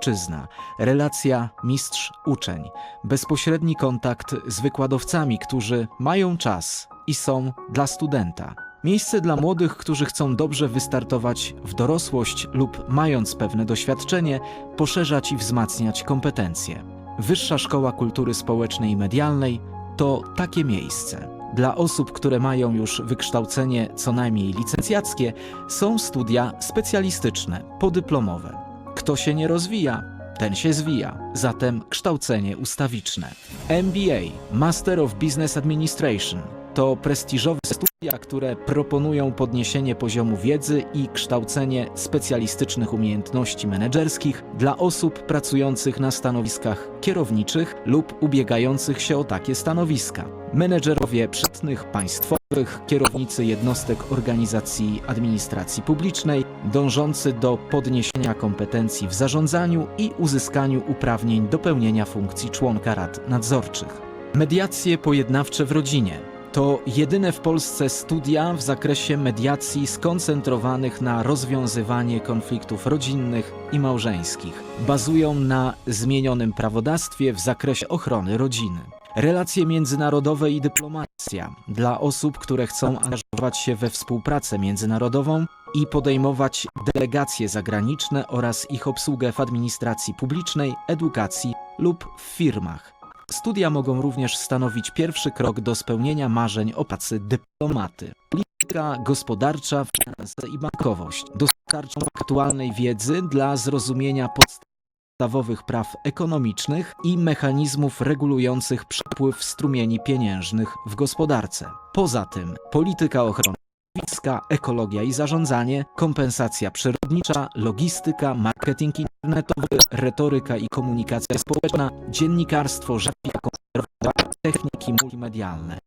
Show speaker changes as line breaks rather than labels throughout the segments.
Czyzna, relacja mistrz-uczeń, bezpośredni kontakt z wykładowcami, którzy mają czas i są dla studenta. Miejsce dla młodych, którzy chcą dobrze wystartować w dorosłość lub mając pewne doświadczenie, poszerzać i wzmacniać kompetencje. Wyższa Szkoła Kultury Społecznej i Medialnej to takie miejsce. Dla osób, które mają już wykształcenie co najmniej licencjackie, są studia specjalistyczne, podyplomowe. Kto się nie rozwija, ten się zwija. Zatem kształcenie ustawiczne. MBA, Master of Business Administration, to prestiżowe studia, które proponują podniesienie poziomu wiedzy i kształcenie specjalistycznych umiejętności menedżerskich dla osób pracujących na stanowiskach kierowniczych lub ubiegających się o takie stanowiska. Menedżerowie przytnych państwowych, kierownicy jednostek organizacji administracji publicznej, dążący do podniesienia kompetencji w zarządzaniu i uzyskaniu uprawnień do pełnienia funkcji członka rad nadzorczych. Mediacje pojednawcze w rodzinie to jedyne w Polsce studia w zakresie mediacji skoncentrowanych na rozwiązywanie konfliktów rodzinnych i małżeńskich. Bazują na zmienionym prawodawstwie w zakresie ochrony rodziny. Relacje międzynarodowe i dyplomacja dla osób, które chcą angażować się we współpracę międzynarodową i podejmować delegacje zagraniczne oraz ich obsługę w administracji publicznej, edukacji lub w firmach. Studia mogą również stanowić pierwszy krok do spełnienia marzeń o pracy dyplomaty. Polityka gospodarcza, finanse i bankowość dostarczą aktualnej wiedzy dla zrozumienia podstawowych praw ekonomicznych i mechanizmów regulujących przepływ strumieni pieniężnych w gospodarce. Poza tym polityka ochrony środowiska, ekologia i zarządzanie, kompensacja przyrodnicza, logistyka, marketing internetowy, retoryka i komunikacja społeczna, dziennikarstwo, komputerowa, techniki multimedialne.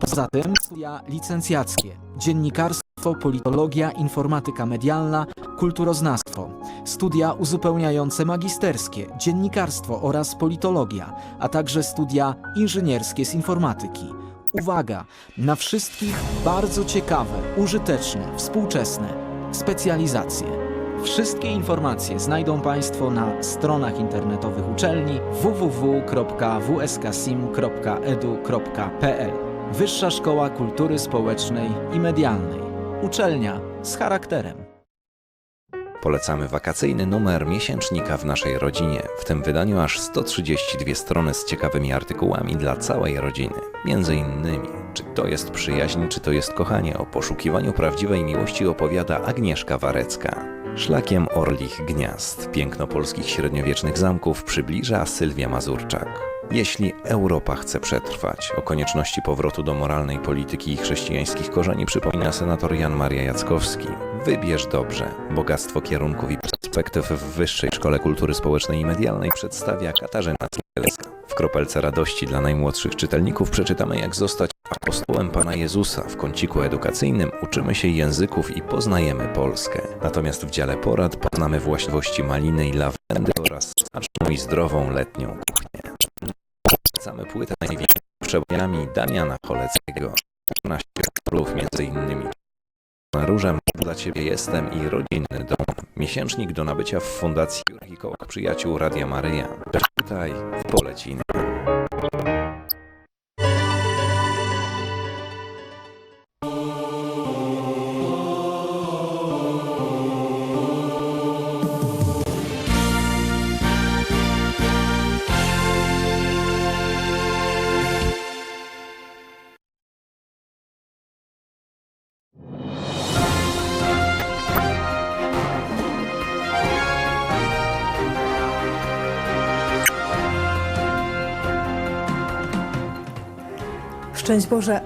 Poza tym studia licencjackie, dziennikarstwo, politologia, informatyka medialna, kulturoznawstwo, studia uzupełniające magisterskie, dziennikarstwo oraz politologia, a także studia inżynierskie z informatyki. Uwaga! Na wszystkich bardzo ciekawe, użyteczne, współczesne specjalizacje. Wszystkie informacje znajdą Państwo na stronach internetowych uczelni www.wsksim.edu.pl Wyższa Szkoła Kultury Społecznej i Medialnej. Uczelnia z charakterem.
Polecamy wakacyjny numer miesięcznika w naszej rodzinie. W tym wydaniu aż 132 strony z ciekawymi artykułami dla całej rodziny. Między innymi, czy to jest przyjaźń, czy to jest kochanie, o poszukiwaniu prawdziwej miłości opowiada Agnieszka Warecka. Szlakiem Orlich Gniazd, piękno polskich średniowiecznych zamków przybliża Sylwia Mazurczak. Jeśli Europa chce przetrwać, o konieczności powrotu do moralnej polityki i chrześcijańskich korzeni przypomina senator Jan Maria Jackowski. Wybierz dobrze. Bogactwo kierunków i perspektyw w Wyższej Szkole Kultury Społecznej i Medialnej przedstawia Katarzyna Cybelska. W kropelce radości dla najmłodszych czytelników przeczytamy jak zostać apostołem Pana Jezusa. W kąciku edukacyjnym uczymy się języków i poznajemy Polskę. Natomiast w dziale porad poznamy właściwości maliny i lawendy oraz smaczną i zdrową letnią kuchnię. Polecamy płytę największymi przebojami Damiana Choleckiego. 14 królów między innymi. Różem dla Ciebie jestem i rodzinny dom. Miesięcznik do nabycia w Fundacji Biurach i Kołach Przyjaciół Radia Maryja. Przeczytaj w Poleciny.
Szczęść Boże,